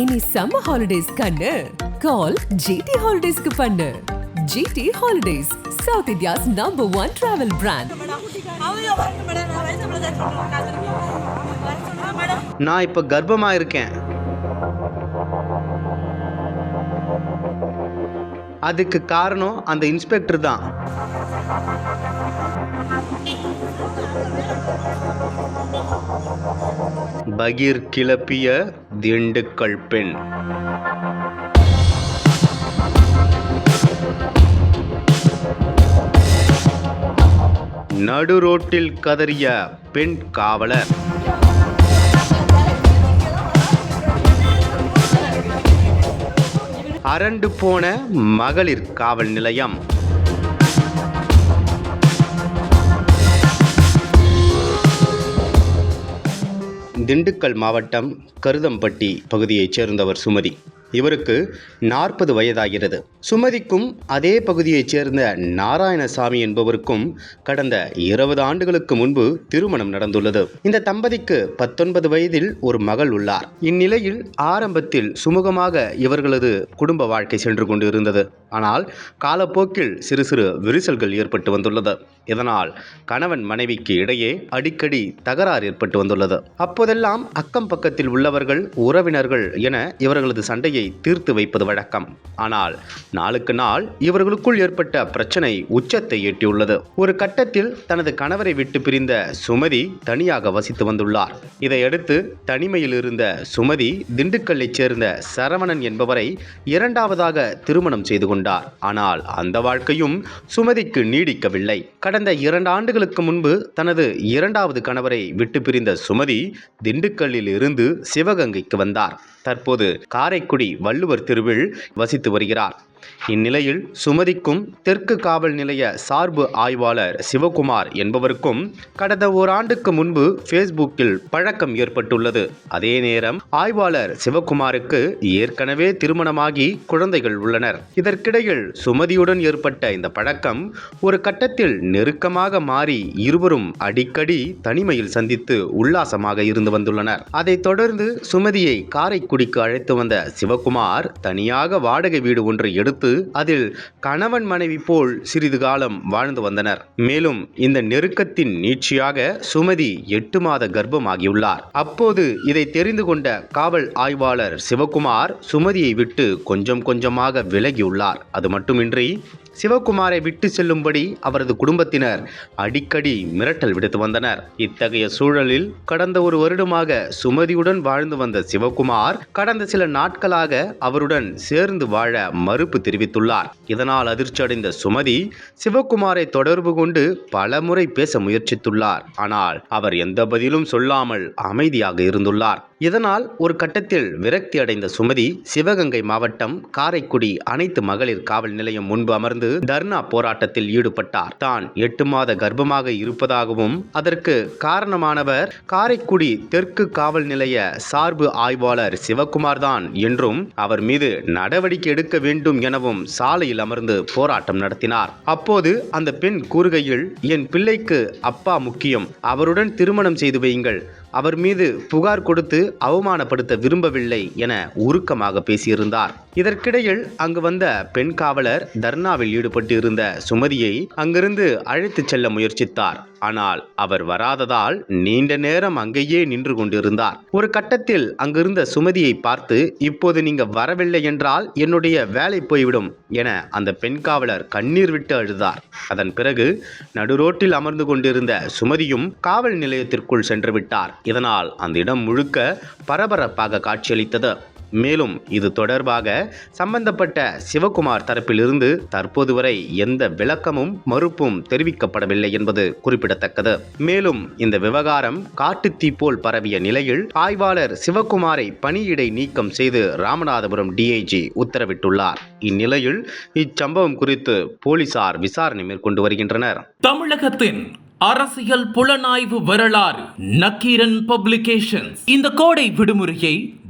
இனி summer holidays கண்ணு. கால் GT ஹாலிடேஸ்க்கு பண்ணு. GT holidays south India's number one travel brand நான் நான் இப்போ கர்ப்பமாக இருக்கேன். அதுக்கு காரணம் அந்த இன்ஸ்பெக்டர் தான். பகீர் கிளப்பிய திண்டுக்கல் பெண். நடு ரோட்டில் கதறிய பெண் காவலர். அரண்டு போன மகளிர் காவல் நிலையம். திண்டுக்கல் மாவட்டம் கருதம்பட்டி பகுதியைச் சேர்ந்தவர் சுமதி. இவருக்கு நாற்பது வயதாகிறது. சுமதிக்கும் அதே பகுதியைச் சேர்ந்த நாராயணசாமி என்பவருக்கும் கடந்த இருபது ஆண்டுகளுக்கு முன்பு திருமணம் நடந்துள்ளது. இந்த தம்பதிக்கு பத்தொன்பது வயதில் ஒரு மகள் உள்ளார். இந்நிலையில் ஆரம்பத்தில் சுமூகமாக இவர்களது குடும்ப வாழ்க்கை சென்று கொண்டு இருந்தது ஆனால் காலப்போக்கில் சிறு சிறு விரிசல்கள் ஏற்பட்டு வந்துள்ளது. இதனால் கணவன் மனைவிக்கு இடையே அடிக்கடி தகராறு ஏற்பட்டு வந்துள்ளது. அப்போதெல்லாம் அக்கம் பக்கத்தில் உள்ளவர்கள் உறவினர்கள் என இவர்களது சண்டையை தீர்த்து வைப்பது வழக்கம். ஆனால் நாளுக்கு நாள் இவர்களுக்குள் ஏற்பட்ட பிரச்சனை உச்சத்தை எட்டியுள்ளது. ஒரு கட்டத்தில் தனது கணவரை விட்டு பிரிந்த சுமதி தனியாக வசித்து வந்துள்ளார். இதையடுத்து தனிமையில் இருந்த சுமதி திண்டுக்கல்லைச் சேர்ந்த சரவணன் என்பவரை இரண்டாவதாக திருமணம் செய்து கொண்டார். ஆனால் அந்த வாழ்க்கையும் சுமதிக்கு நீடிக்கவில்லை. கடந்த இரண்டு ஆண்டுகளுக்கு முன்பு தனது இரண்டாவது கணவரை விட்டு பிரிந்த சுமதி திண்டுக்கல்லில் இருந்து சிவகங்கைக்கு வந்தார். தற்போது காரைக்குடி வள்ளுவர் தெருவில் வசித்து வருகிறார். இந்நிலையில் சுமதிக்கும் தெற்கு காவல் நிலைய சார்பு ஆய்வாளர் சிவகுமார் என்பவருக்கும் கடந்த ஓராண்டுக்கு முன்பு ஃபேஸ்புக்கில் பழக்கம் ஏற்பட்டுள்ளது. அதே நேரம் ஆய்வாளர் சிவகுமாருக்கு ஏற்கனவே திருமணமாகி குழந்தைகள் உள்ளனர். இதற்கிடையில் சுமதியுடன் ஏற்பட்ட இந்த பழக்கம் ஒரு கட்டத்தில் நெருக்கமாக மாறி இருவரும் அடிக்கடி தனிமையில் சந்தித்து உல்லாசமாக இருந்து வந்துள்ளனர். அதைத் தொடர்ந்து சுமதியை காரைக்குடிக்கு அழைத்து வந்த சிவகுமார் தனியாக வாடகை வீடு ஒன்று எடுத்து அதில் கணவன் மனைவி போல் சிறிது காலம் வாழ்ந்து வந்தனர். மேலும் இந்த நெருக்கத்தின் நீட்சியாக சுமதி எட்டு மாத கர்ப்பமாகியுள்ளார். அப்போது இதை தெரிந்து கொண்ட காவல் ஆய்வாளர் சிவகுமார் சுமதியை விட்டு கொஞ்சம் கொஞ்சமாக விலகியுள்ளார். அது மட்டுமின்றி சிவகுமாரை விட்டு செல்லும்படி அவரது குடும்பத்தினர் அடிக்கடி மிரட்டல் விடுத்து வந்தனர். இத்தகைய சூழலில் கடந்த ஒரு வருடமாக சுமதியுடன் வாழ்ந்து வந்த சிவகுமார் கடந்த சில நாட்களாக அவருடன் சேர்ந்து வாழ மறுப்பு தெரிவித்துள்ளார். இதனால் அதிர்ச்சியடைந்த சுமதி சிவகுமாரை தொடர்பு கொண்டு பலமுறை பேச முயற்சித்துள்ளார். ஆனால் அவர் எந்த பதிலும் சொல்லாமல் அமைதியாக இருந்துள்ளார். இதனால் ஒரு கட்டத்தில் விரக்தி அடைந்த சுமதி சிவகங்கை மாவட்டம் காரைக்குடி அனைத்து மகளிர் காவல் நிலையம் முன்பு அமர்ந்து தர்ணா போராட்டத்தில் ஈடுபட்டார். தான் எட்டு மாத கர்ப்பமாக இருப்பதாகவும் அதற்கு காரணமானவர் காரைக்குடி தெற்கு காவல் நிலைய சார்பு ஆய்வாளர் சிவகுமார் தான் என்றும் அவர் மீது நடவடிக்கை எடுக்க வேண்டும் என எனவும் சாலையில் அமர்ந்து போராட்டம் நடத்தினார். அப்போது அந்த பெண் கூறுகையில் என் பிள்ளைக்கு அப்பா முக்கியம். அவருடன் திருமணம் செய்து வையுங்கள். அவர் மீது புகார் கொடுத்து அவமானப்படுத்த விரும்பவில்லை என உருக்கமாக பேசியிருந்தார். இதற்கிடையில் அங்கு வந்த பெண் காவலர் தர்ணாவில் ஈடுபட்டிருந்த சுமதியை அங்கிருந்து அழைத்துச் செல்ல முயற்சித்தார். ஆனால் அவர் வராததால் நீண்ட நேரம் அங்கேயே நின்று கொண்டிருந்தார். ஒரு கட்டத்தில் அங்கிருந்த சுமதியை பார்த்து இப்போது நீங்க வரவில்லை என்றால் என்னுடைய வேலை போய்விடும் என அந்த பெண் காவலர் கண்ணீர் விட்டு அழுதார். அதன் பிறகு நடுரோட்டில் அமர்ந்து கொண்டிருந்த சுமதியும் காவல் நிலையத்திற்குள் சென்று விட்டார். இதனால் அந்த இடம் முழுக்க பரபரப்பாக காட்சியளித்தது. மேலும் இது தொடர்பாக சம்பந்தப்பட்ட சிவகுமார் தரப்பிலிருந்து தற்போது வரை எந்த விளக்கமும் மறுப்பும் தெரிவிக்கப்படவில்லை என்பது குறிப்பிடத்தக்கது. மேலும் இந்த விவகாரம் காட்டுத்தீ போல் பரவிய நிலையில் ஆய்வாளர் சிவகுமாரை பணியிடை நீக்கம் செய்து ராமநாதபுரம் டிஐஜி உத்தரவிட்டுள்ளார். இந்நிலையில் இச்சம்பவம் குறித்து போலீசார் விசாரணை மேற்கொண்டு வருகின்றனர். தமிழகத்தின் அரசியல் புலனாய்வு வரலாறு நக்கீரன் பப்ளிகேஷன்ஸ். இந்த கோடை விடுமுறையை